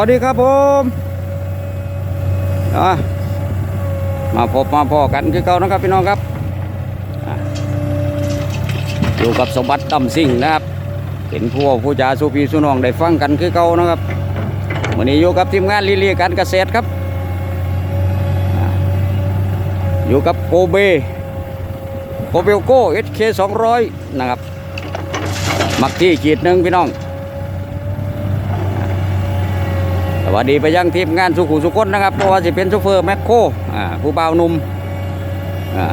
สวัสดีครับผมมาพบมาพอกันคือเก่านะครับพี่น้องครับอยู่กับสมบัติตำสิ่งนะครับเห็นผู้เว้าผู้จ่าสุพีสุนองได้ฟังกันคือเก่านะครับวันนี้อยู่กับทีมงานลีเลียการเกษตรครับอะอยู่กับโกเบโกเบลโก้เอสเคสองร้อยนะครับ มักที่ขีดหนึ่งพี่น้อง ส วัสดีไปยังทีมงานสุขุสุคนนะครับเพราะว่าจะเป็นโชเฟอร์แมคโครผู้บ่าวหนุ่มอ่า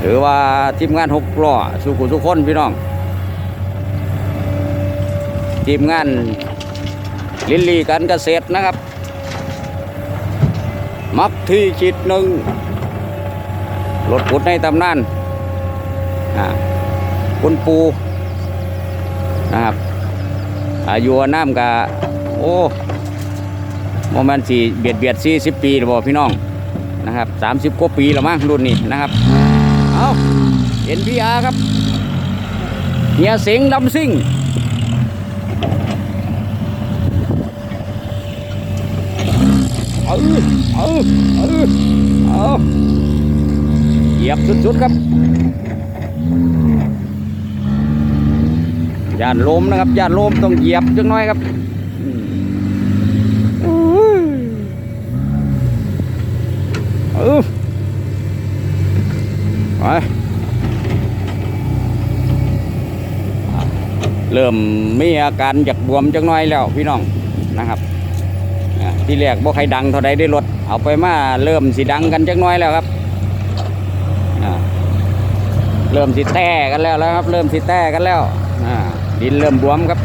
หรือว่าทีมงานหกล้อสุขุสุคนพี่น้อง ทีมงานลินลีการเกษตรนะครับ มักที่จิตหนึ่งรถขุดในตำนานคุณปูนะครับอายุน้ำกะโอ้ โมเมนต์สี่เบียดเบียดสี่สิบปีหรือเปล่าพี่น้องนะครับสามสิบกว่าปีแล้วมั้งรุ่นนี้นะครับเอาเอ็นพีอาร์ครับเฮียเสียงดำซิ่งเออเออเออเอาเหยียบสุดๆครับย่านลมนะครับย่านลมต้องเหยียบจังน้อยครับอืมอุ้ยเออ ไปเริ่มมีอาการอยากบวมจังน้อยแล้วพี่น้องนะครับที่แรกบ่ใครดังเท่าใดได้รถเอาไปมาเริ่มสิดังกันจังน้อยแล้วครับเริ่มสิแต้กันแล้วแล้วครับ เริ่มสิแต้กันแล้วอ่าดินเริ่มบวมครับ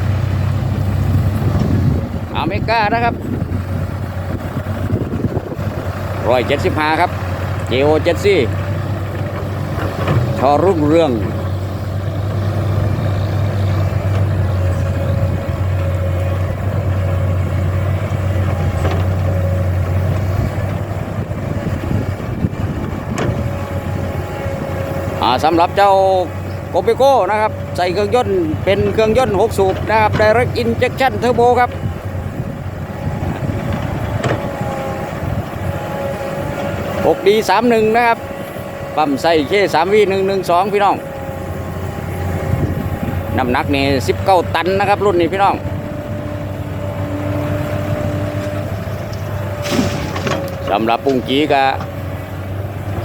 อเมริกานะครับ ร้อยเจ็ดสิบห้าครับเจโอเจ็ดซี่ชอรุ่งเรืองสำหรับเจ้าโกเปโก้นะครับ ใส่เครื่องยนต์เป็นเครื่องยนต์ 6 สูบนะครับ Direct Injection Turbo ครับ 6D 31นะครับ ปั๊มใส่เค3 v 112พี่น้อง น้ำหนักนี่19ตันนะครับ รุ่นนี้พี่น้อง สำหรับปุงกีกะ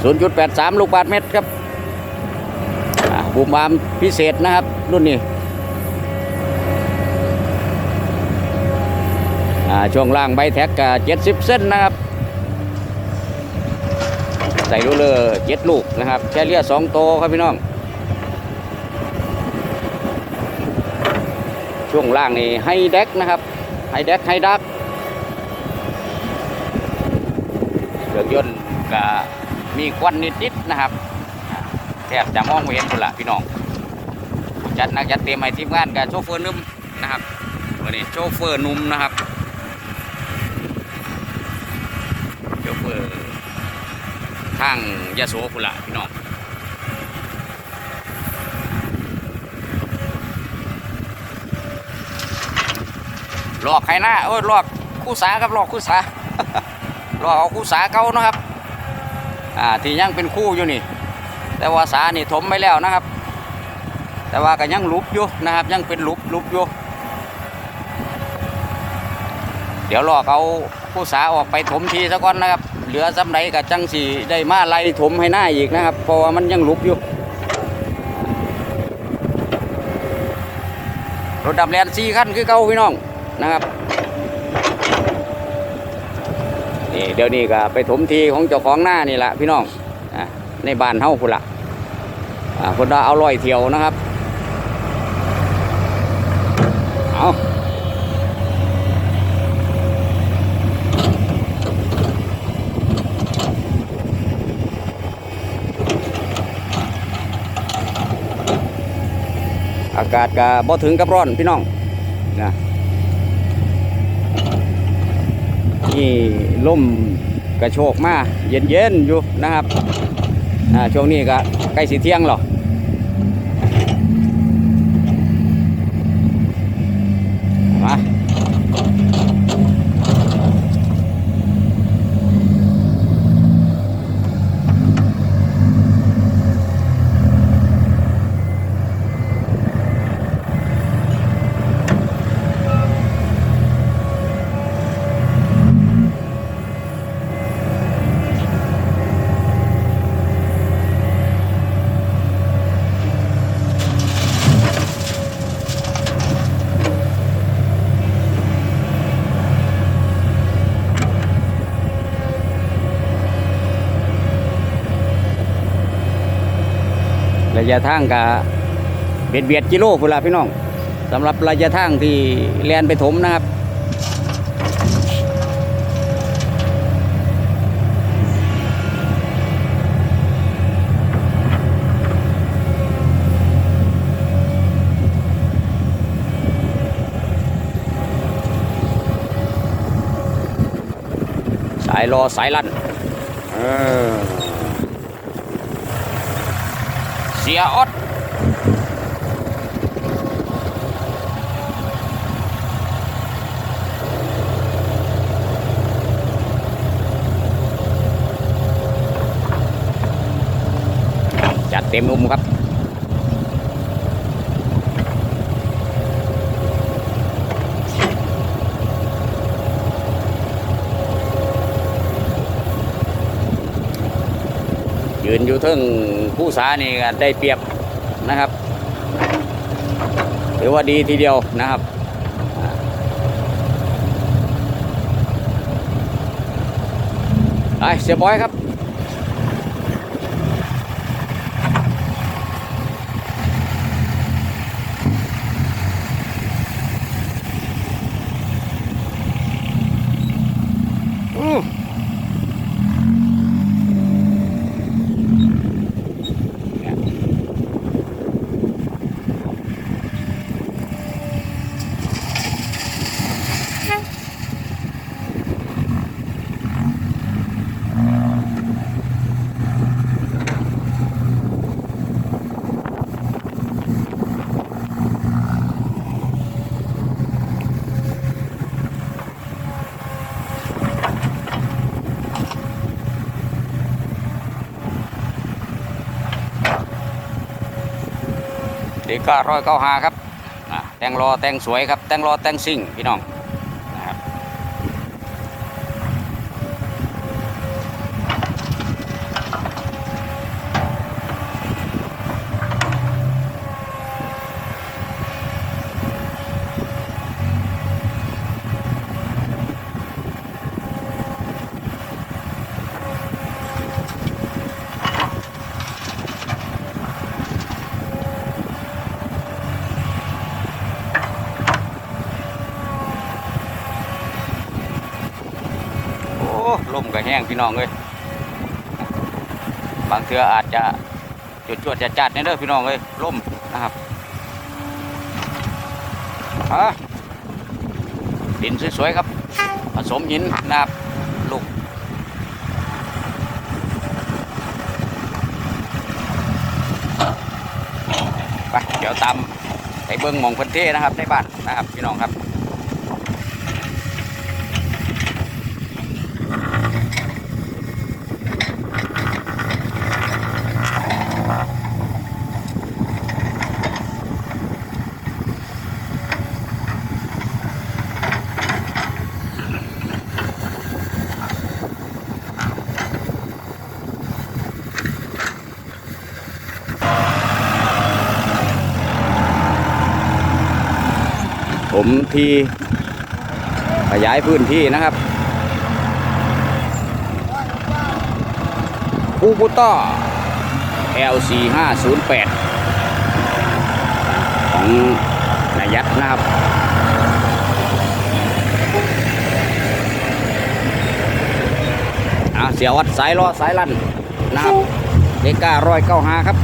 0.83ลูกบาทเมตรครับบูมบามพิเศษนะครับ รุ่นนี้ช่วงล่างใบแท็กกับเจ็ดสิบเส้นนะครับ ใส่รูเลอร์เจ็ดลูกนะครับแค่เลียสองโตครับพี่น้อง ช่วงล่างนี่ไฮเด็กนะครับไฮเด็กไฮดักเครื่องยนต์ก็มีควันนิดๆนะครับแทบจะมองไม่เห็นคนละพี่น้องจัดนักจัดเต็มให้ทีมงานกับโชเฟอร์นุ่มนะครับวันนี้โชเฟอร์นุ่มนะครับโชเฟอร์ ทางยะโสคนละพี่น้องหลอกใครหน้าโอ้ยหลอกคู่สาครับหลอกคู่สาหลอกเอาคู่สาเก่านะครับอ่าที่ยังเป็นคู่อยู่นี่ แต่ว่าสานี่ถมไปแล้วนะครับ แต่ว่าก็ยังลุบอยู่นะครับ ยังเป็นลุบลุบอยู่เดี๋ยวรอกเอาผู้สาออกไปถมทีซะก่อนนะครับ เหลือสำไรกับจังสีได้มาไล่ถมให้หน้าอีกนะครับ เพราะว่ามันยังลุบอยู่ รถดับแลนสี่ขั้นคือเก่าพี่น้องนะครับนี่เดี๋ยวนี้ก็ไปถมทีของเจ้าของหน้านี่แหละพี่น้องอในบ้านเฮาพุ่นละคนว่าเอาลอยเที่ยวนะครับากาศก็บ่ถึงกับร้อนพี่น้องนะนี่ลมกระโชกมาเย็นๆอยู่นะครับช่วงนี้ก็ใกล้สีเที่ยงหรอมา ยะทางกับเบียดเบียดกิโลพุ่นละพี่น้องสำหรับระยะทางที่แลนไปถมนะครับสายรอสายลั่นเออเสียออดจัดเต็มอุ้มครับยืนอยู่เทึง ผู้สานี่ก็ได้เปรียบนะครับถือว่าดีทีเดียวนะครับอ่าไปเสียบอยครับ อู้เด็ ก้าร้อยเก้าหาครับแต่งรอแต่งสวยครับแต่งรอแต่งซิ่งพี่น้อง ก็แห้งพี่น้องเลยบางเทืออาจจะจุดจวดจะจัดๆเนี่ยเด้อพี่น้องเลยลมนะครับฮะดินสวยๆครับ ผสมหินนะครับลูกไปเดี๋ยวตามไปเบิ้งมองพื้นที่นะครับในบ้านนะครับพี่น้องครับ ทีขยายพื้นที่นะครับคูบูต้า LC 508 ของนายัดนะครับอ่าเสียวัดสายล้อสายลั่นนะครับเด็กก้าร้อยเก้าหาครับ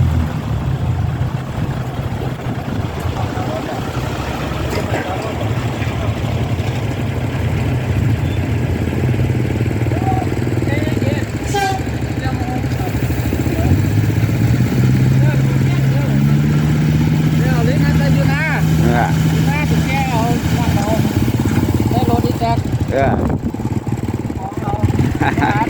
เอาเลยนะแต่อยู่นะ เออ หน้าถึงแก้เอาว่าเราได้รถอีแจ็ค เออ ของเราครับ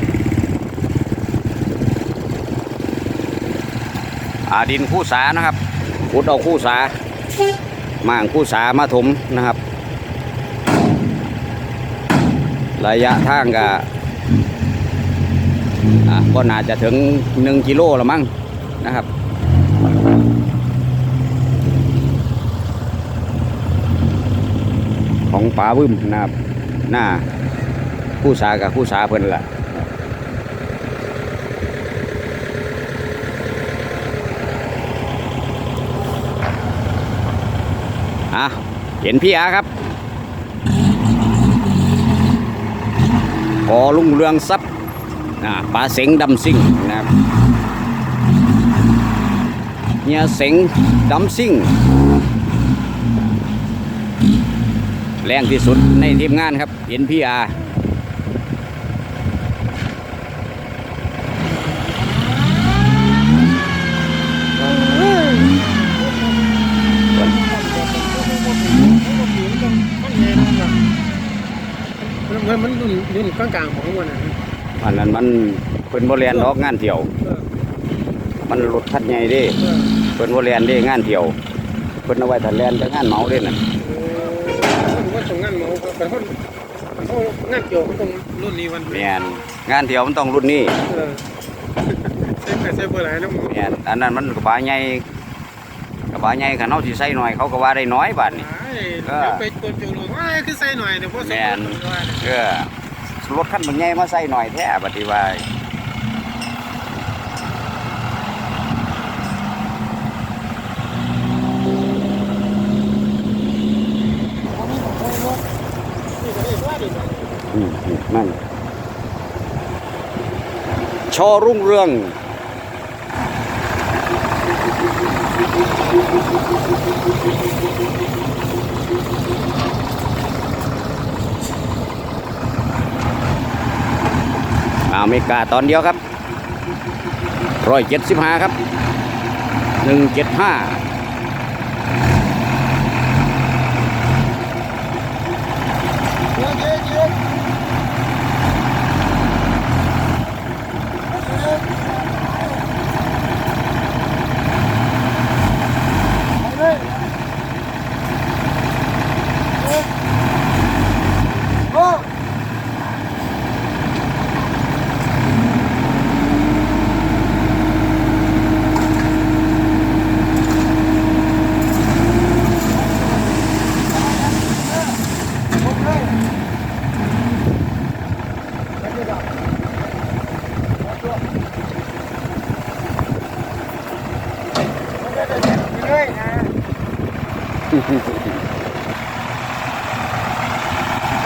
อาดินคู่สานะครับขุดเอาคู่สาม่างคู่สามาถมนะครับ ระยะทางก็อะก็น่าจะถึงหนึ่งกิโลละมั้งนะครับของป่าวึมนะครับ หน้าคู่สากับคู่สาเพิ่นละ อะเห็นพี่อาครับพอลุงเรืองซับปลาเสงดำซิ่งนะครับเนี่ยเสงดำซิ่ง แรงที่สุดในทีมงานครับเห็นพี่อา มันมันอยู่อยู่กลางกลางๆของมันนะอันนั้นมันเป็นบริเวณดอกงานเที่ยว เออมันรถคัดใหญ่เด้เออเป็นบริเวณเด้งานเที่ยวเพิ่นเอาไว้ทันแลนจะงานเหมาเด้น่ะผมว่าตรงงานเมาแต่คนเขางานเกี่ยวเขาตรงรุ่นนี้วันแม่นงานเที่ยวมันต้องรุ่นนี้เออเส้นแต่เส้นเบอร์ไหนน้ำแม่นอันนั้นมันกระบะใหญ่ กระบะใหญ่คันเฮาสิใส่หน่อยเขาก็ว่าได้น้อยบาดนี้เดี๋ยวไปตัวจูงว่าคือใส่หน่อยเดี๋ยวพอใส่เออรถคันมันใหญ่มาใส่หน่อยแท้บัดนี้ว่าอืมอืมนั่นชอรุ่งเรือง เมริกาตอนเดียวครับร้อยเจ็ดสิบห้าครับหนึ่งเจ็ดห้า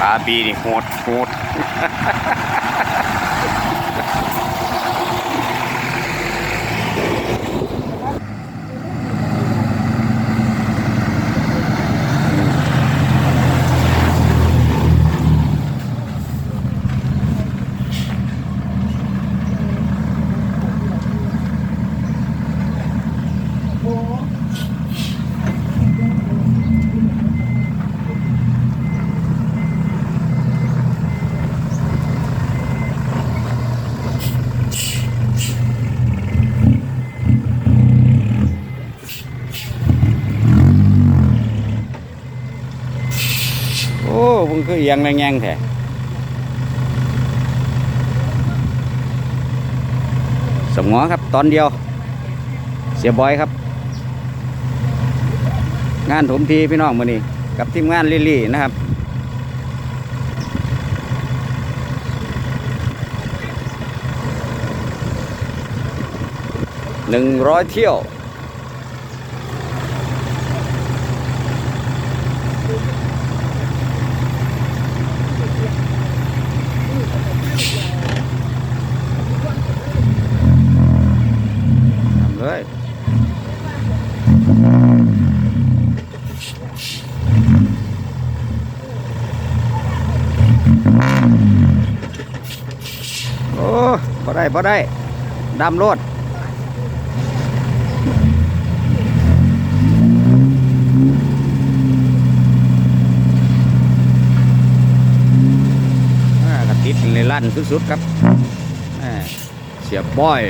ขา ปีนี่โหดโหด โอ้มึง คือเอียงแรงๆแท้สมอครับตอนเดียว เสียบอยครับ งานถมทีพี่น้องมือนี้กับทีมงานลิลี่นะครับหนึ่งร้อยเที่ยว ทำเลยโอ้ พอได้พอได้ดำรถอ่ากระติดในลั่นสุดๆครับเสียบป้อย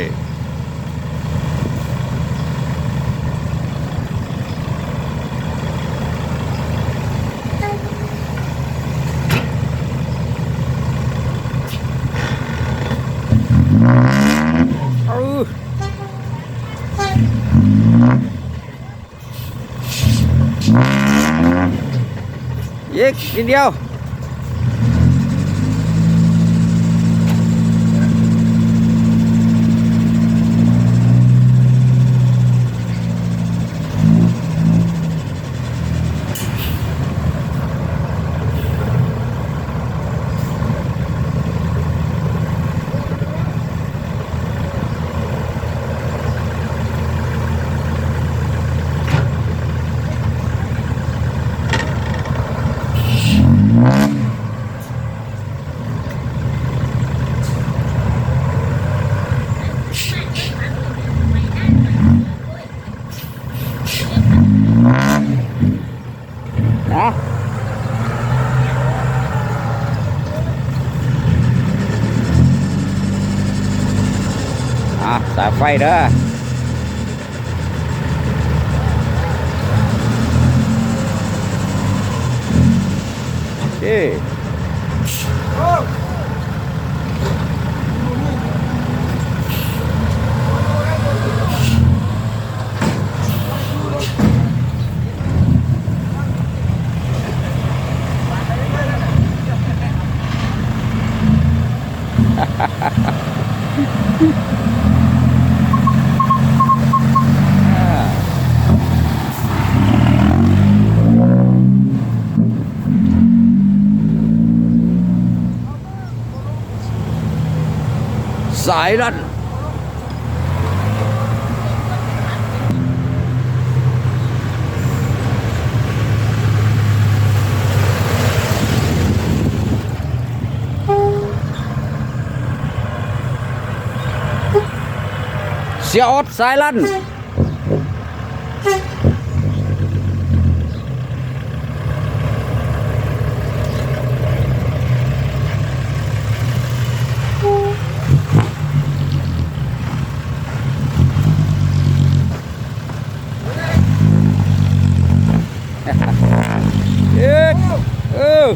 เออ อีก สายไฟเด้อเอ้ รันเสียอดสายลัน เอ็ดเออ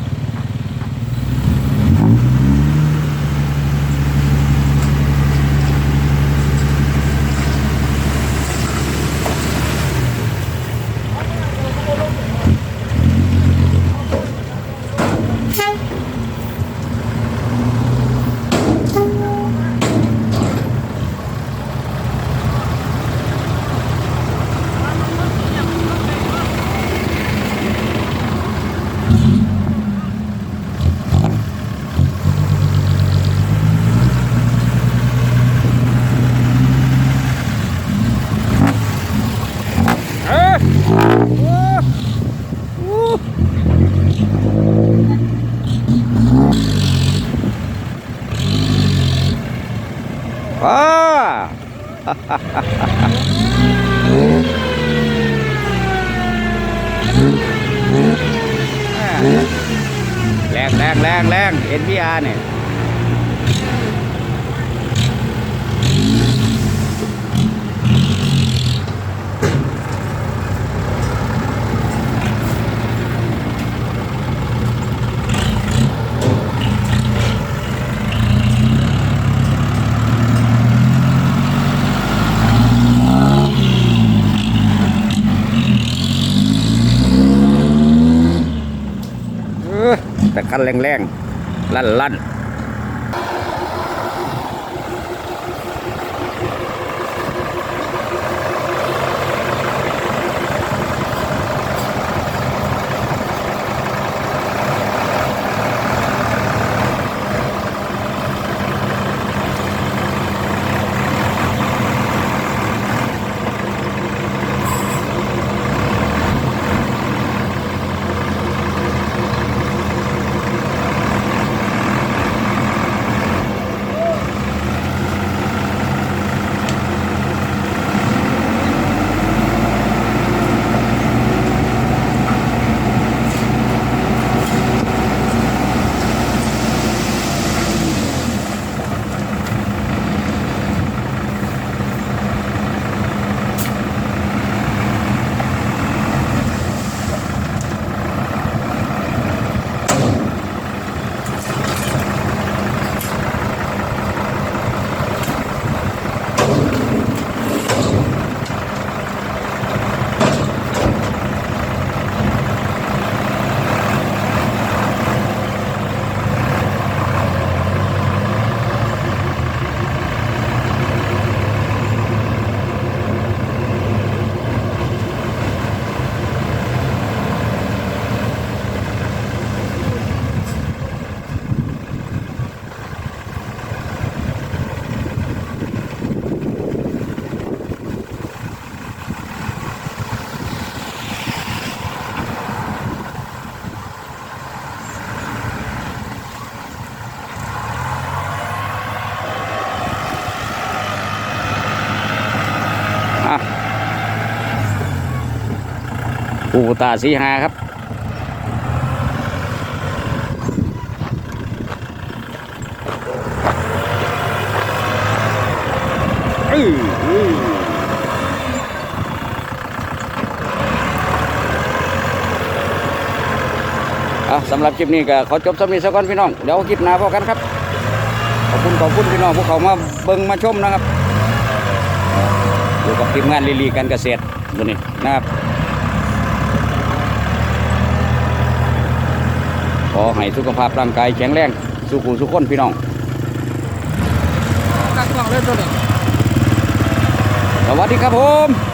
เอ้ยโอ้โอ้ ว้าแรงแรงแรงแรง NPR เนี่ย เออ แต่คันแรงๆลั่นๆ ปู่ตาสีหาครับ อะสำหรับคลิปนี้ก็ขอจบสำนีสักก่อนพี่น้อง เดี๋ยวคลิปหน้าพบกันครับ ขอบคุณขอบคุณพี่น้องพวกเขามาเบิ่งมาชมนะครับอยู่กับทีมงานลีลีการเกษตรตัวนี้นะครับ ขอให้สุขภาพร่างกายแข็งแรงสุขุสุขคนพี่น้องกักกล่งเลยตัวนี้สวัสดีครับผม